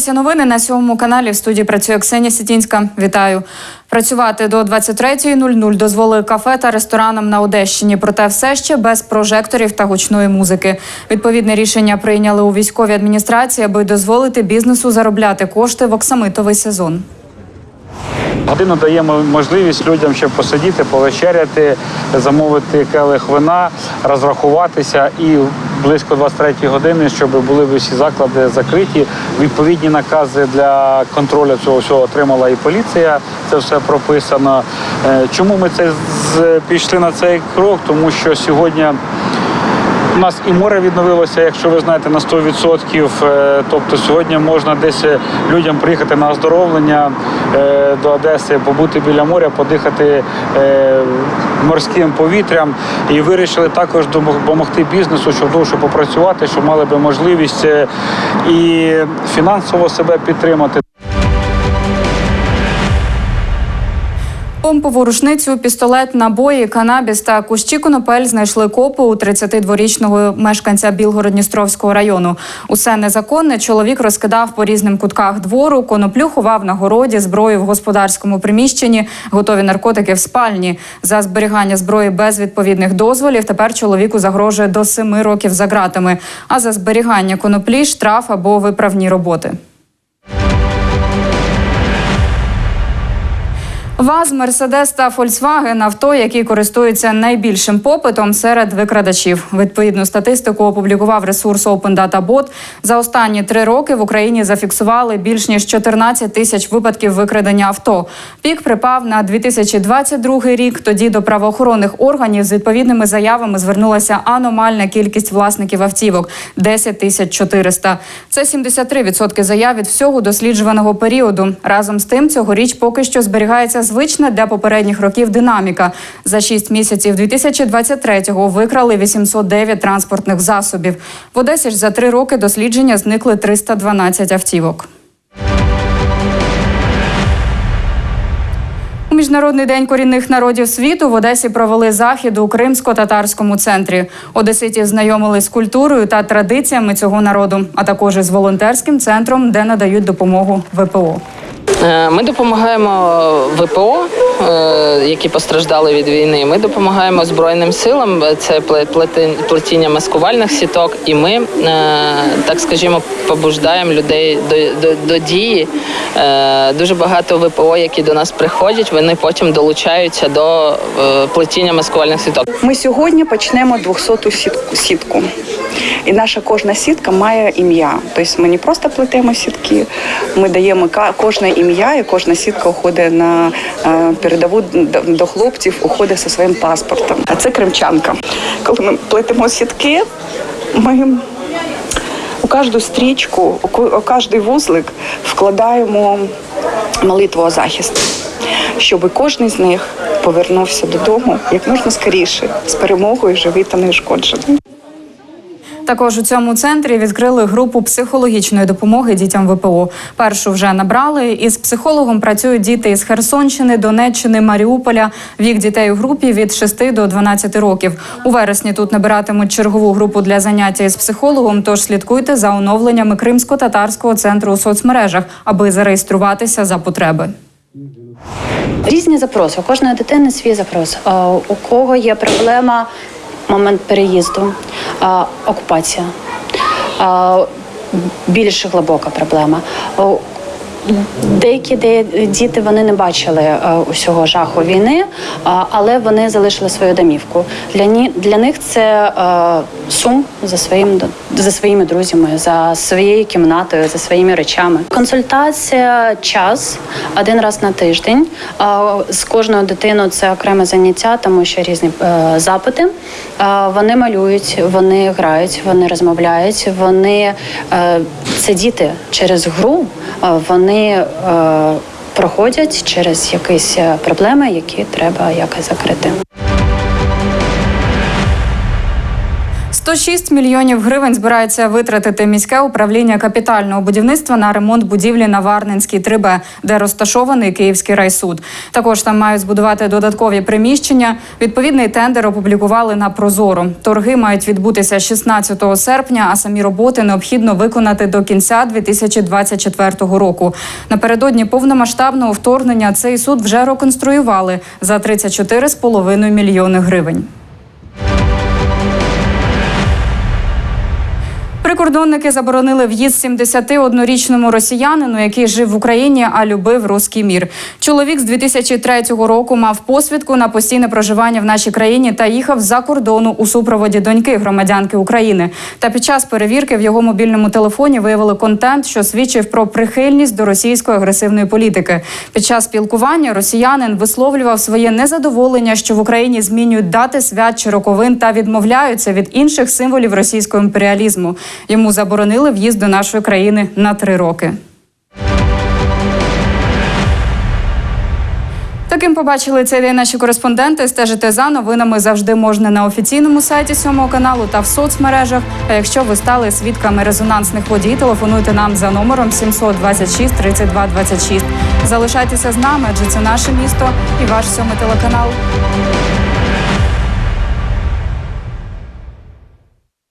Дивитеся новини на сьомому каналі. В студії працює Ксенія Сітінська. Вітаю. Працювати до 23.00 дозволили кафе та ресторанам на Одещині. Проте все ще без прожекторів та гучної музики. Відповідне рішення прийняли у військовій адміністрації, аби дозволити бізнесу заробляти кошти в оксамитовий сезон. Годину даємо можливість людям ще посидіти, повечеряти, замовити келих вина, розрахуватися і близько 23 години, щоб були всі заклади закриті. Відповідні накази для контролю цього всього отримала і поліція. Це все прописано. Е, Чому ми це пішли на цей крок? Тому що сьогодні. У нас і море відновилося, якщо ви знаєте, на 100%. Е, Тобто сьогодні можна десь е, людям приїхати на оздоровлення е, до Одеси, побути біля моря, подихати морським повітрям. І вирішили також допомогти бізнесу, щоб довше попрацювати, щоб мали би можливість і фінансово себе підтримати. Помпову рушницю, пістолет, набої, канабіс та кущі конопель знайшли копи у 32-річного мешканця Білгород-Дністровського району. Усе незаконне чоловік розкидав по різним кутках двору, коноплю ховав на городі, зброю в господарському приміщенні, готові наркотики в спальні. За зберігання зброї без відповідних дозволів тепер чоловіку загрожує до семи років за ґратами. А за зберігання коноплі штраф або виправні роботи. ВАЗ, Мерседес та Фольксваген – авто, які користуються найбільшим попитом серед викрадачів. Відповідну статистику опублікував ресурс Open Data Bot. За останні три роки в Україні зафіксували більш ніж 14 тисяч випадків викрадення авто. Пік припав на 2022 рік. Тоді до правоохоронних органів з відповідними заявами звернулася аномальна кількість власників автівок – 10 тисяч 400. Це 73% заяв від всього досліджуваного періоду. Разом з тим, цьогоріч поки що зберігається звична для попередніх років динаміка. За 6 місяців 2023-го викрали 809 транспортних засобів. В Одесі ж за три роки дослідження зникли 312 автівок. У Міжнародний день корінних народів світу в Одесі провели захід у кримсько-татарському центрі. Одеситів знайомили з культурою та традиціями цього народу, а також із волонтерським центром, де надають допомогу ВПО. Е, Ми допомагаємо ВПО, е, які постраждали від війни. Ми допомагаємо Збройним силам. Це пле- плетіння маскувальних сіток. І ми, е, так скажімо, побуждаємо людей до, до, до дії. Дуже багато ВПО, які до нас приходять, вони потім долучаються до плетіння маскувальних сіток. Ми сьогодні почнемо 200-ту сітку, сітку. І наша кожна сітка має ім'я. Тобто ми не просто плетемо сітки, ми даємо кожне ім'я, і кожна сітка уходить на е, передову до- хлопців, уходить зі своїм паспортом. А це кримчанка. Коли ми плетемо сітки, ми у кожну стрічку, у кожний вузлик вкладаємо молитву о захист, щоб кожен з них повернувся додому як можна скоріше з перемогою живий та неушкоджений. Також у цьому центрі відкрили групу психологічної допомоги дітям ВПО. Першу вже набрали. Із психологом працюють діти із Херсонщини, Донеччини, Маріуполя. Вік дітей у групі від 6 до 12 років. У вересні тут набиратимуть чергову групу для заняття із психологом. Тож слідкуйте за оновленнями кримсько-татарського центру у соцмережах, аби зареєструватися за потреби. Різні запроси. У кожної дитини свій запрос. У кого є проблема момент переїзду, окупація. Більш глибока проблема. Деякі діти вони не бачили е, усього жаху війни, е, але вони залишили свою домівку. Для ні для них це е, сум за своїм за своїми друзями, за своєю кімнатою, за своїми речами. Консультація час один раз на тиждень. З кожною дитиною це окреме заняття, тому що різні запити. Вони малюють, вони грають, вони розмовляють. Вони це діти через гру. е, Вони е, проходять через якісь е, проблеми, які треба якось закрити. 106 мільйонів гривень збирається витратити міське управління капітального будівництва на ремонт будівлі на Варненській 3Б, де розташований Київський райсуд. Також там мають збудувати додаткові приміщення. Відповідний тендер опублікували на Прозоро. Торги мають відбутися 16 серпня, а самі роботи необхідно виконати до кінця 2024 року. Напередодні повномасштабного вторгнення цей суд вже реконструювали за 34,5 мільйони гривень. Прикордонники заборонили в'їзд 71-річному росіянину, який жив в Україні, а любив руський мір. Чоловік з 2003 року мав посвідку на постійне проживання в нашій країні та їхав за кордону у супроводі доньки громадянки України. Та під час перевірки в його мобільному телефоні виявили контент, що свідчив про прихильність до російської агресивної політики. Під час спілкування росіянин висловлював своє незадоволення, що в Україні змінюють дати свят чи роковин та відмовляються від інших символів російського імперіалізму. Йому заборонили в'їзд до нашої країни на три роки. Таким побачили цей день наші кореспонденти. Стежити за новинами завжди можна на офіційному сайті сьомого каналу та в соцмережах. А якщо ви стали свідками резонансних подій, телефонуйте нам за номером 726 32 26. Залишайтеся з нами, адже це наше місто і ваш сьомий телеканал.